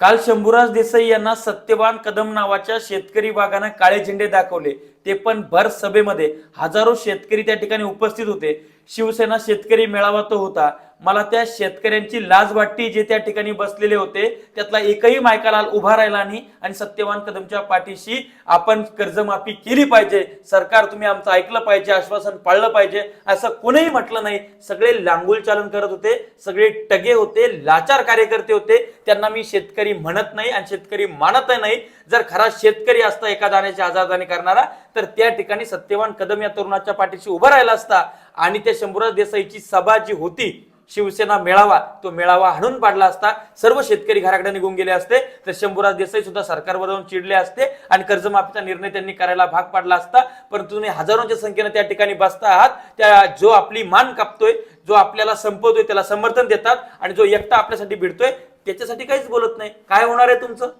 काल शंभूराज देसाई यांना सत्यवान कदम नावाच्या शेतकरी बागानं काळे झेंडे दाखवले. ते पण भर सभेमध्ये हजारो शेतकरी त्या ठिकाणी उपस्थित होते. शिवसेना शेतकरी मेळावा तो होता. मला त्या शेतकऱ्यांची लाज वाटती जे त्या ठिकाणी बसलेले होते. त्यातला एकही मायकालाल उभा राहिला नाही आणि सत्यवान कदमच्या पाठीशी आपण कर्जमाफी केली पाहिजे. सरकार तुम्ही आमचं ऐकलं पाहिजे आश्वासन पाळलं पाहिजे. असं कोणीही म्हटलं नाही. सगळे लांगुल चालन करत होते. सगळे टगे होते लाचार कार्यकर्ते होते. त्यांना मी शेतकरी म्हणत नाही आणि शेतकरी मानत नाही. जर खरा शेतकरी असता एका दाण्याची आजारदाणी करणारा तर त्या ठिकाणी सत्यवान कदम या तरुणाच्या पाठीशी उभा राहिला असता आणि त्या शंभूराज देसाईची सभा जी होती शिवसेना मेळावा तो मेळावा हाणून पाडला असता. सर्व शेतकरी घराकडे निघून गेले असते. तर शंभूराज देसाई सुद्धा सरकारवरून चिडले असते आणि कर्जमाफीचा निर्णय त्यांनी करायला भाग पाडला असता. परंतु तुम्ही हजारोंच्या संख्येने त्या ठिकाणी बसता आहात. त्या जो आपली मान कापतोय जो आपल्याला संपवतोय त्याला समर्थन देतात आणि जो एकटा आपल्यासाठी भिडतोय त्याच्यासाठी काहीच बोलत नाही. काय होणार आहे तुमचं?